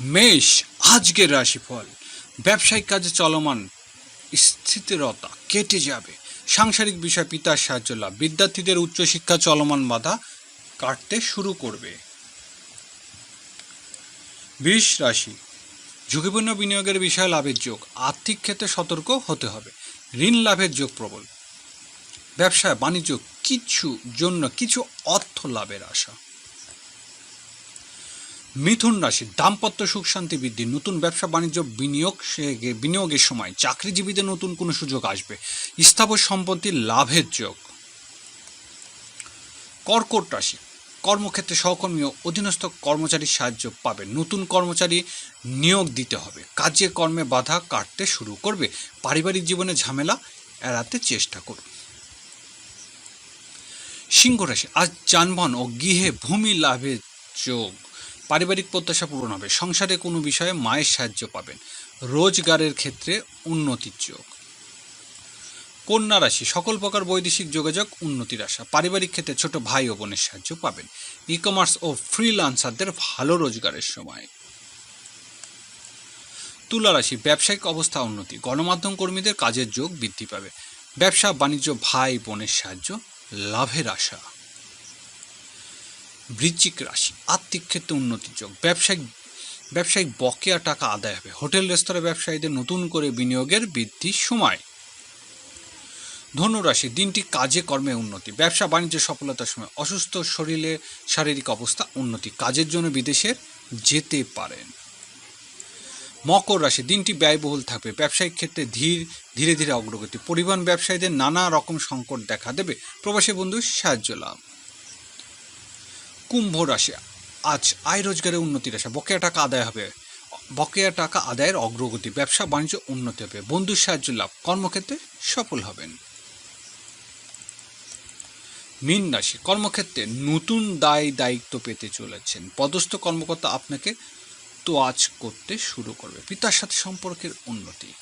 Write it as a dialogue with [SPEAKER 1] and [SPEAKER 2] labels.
[SPEAKER 1] মেষ, আজকের রাশিফল। ব্যবসায়িক কাজে চলমান স্থিতিরতা কেটে যাবে। সাংসারিক বিষয় পিতার সাহায্য লাভ। বিদ্যার্থীদের উচ্চশিক্ষা চলমান বাধা কাটতে শুরু করবে। বিষ রাশি, ঝুঁকিপূর্ণ বিনিয়োগের বিষয়ে লাভের যোগ। আর্থিক ক্ষেত্রে সতর্ক হতে হবে। ঋণ লাভের যোগ প্রবল। ব্যবসায় বাণিজ্য, কিছু জন্য কিছু অর্থ লাভের আশা। মিথুন রাশি, দাম্পত্য সুখ, শান্তি বৃদ্ধি, নতুন ব্যবসা, বাণিজ্য, বিনিয়োগ বিনিয়োগের সময় চাকরিজীবীদের নতুন কোনো সুযোগ আসবে। স্থাবর সম্পত্তি, লাভের যোগ। কর্কট রাশি, কর্মক্ষেত্রে সহকর্মী ও অধীনস্থ কর্মচারীর সাহায্য পাবেন নতুন কর্মচারী নিয়োগ দিতে হবে। কাজে কর্মে বাধা কাটতে শুরু করবে। পারিবারিক জীবনে ঝামেলা এড়াতে চেষ্টা করুন। সিংহ রাশি, আজ যানবাহন ও গৃহে ভূমি লাভের যোগ। পারিবারিক প্রত্যাশা পূরণ হবে। সংসারে কোনো বিষয়ে মায়ের সাহায্য পাবেন। রোজগারের ক্ষেত্রে উন্নতির যোগ। কন্যা রাশি, সকল প্রকার বৈদেশিক যোগাযোগ উন্নতির আশা। পারিবারিক ক্ষেত্রে ছোট ভাই ও বোনের সাহায্য পাবেন। ই কমার্স ও ফ্রিলান্সারদের ভালো রোজগারের সময়। তুলা রাশি, ব্যবসায়িক অবস্থা উন্নতি। গণমাধ্যম কর্মীদের কাজের যোগ বৃদ্ধি পাবে। ব্যবসা, বাণিজ্য, ভাই বোনের সাহায্য, লাভের আশা। বৃশ্চিক রাশি, আর্থিক ক্ষেত্রে উন্নতির যোগ, ব্যবসায়িক ব্যবসায়িক বকেয়া টাকা আদায় হবে, হোটেল, রেস্তোরাঁ ব্যবসায়ীদের নতুন করে বিনিয়োগের বৃদ্ধির সময়। ধনুরাশি, দিনটি কাজে, কর্মে উন্নতি, ব্যবসা, বাণিজ্য, সফলতার সময়, অসুস্থ, শরীরে শারীরিক অবস্থা উন্নতি, কাজের জন্য বিদেশে যেতে পারেন। মকর রাশি, দিনটি ব্যয়বহুল থাকবে, ব্যবসায়িক ক্ষেত্রে ধীর, ধীরে ধীরে অগ্রগতি, পরিবহন ব্যবসায়ীদের নানা রকম সংকট দেখা দেবে। প্রবাসী বন্ধুর সাহায্য লাভ। কুম্ভ রাশি আজ আয় রোজগারের উন্নতির আশা। বকেয়া টাকা আদায় হবে। বকেয়া টাকা আদায়ের অগ্রগতি, ব্যবসা বাণিজ্য উন্নতি হবে। বন্ধুর সাহায্য লাভ। কর্মক্ষেত্রে সফল হবেন। মীন রাশি। কর্মক্ষেত্রে নতুন দায় দায়িত্ব পেতে চলেছেন। পদস্থ কর্মকর্তা আপনাকে তোয়াজ করতে শুরু করবে। পিতার সাথে সম্পর্কের উন্নতি।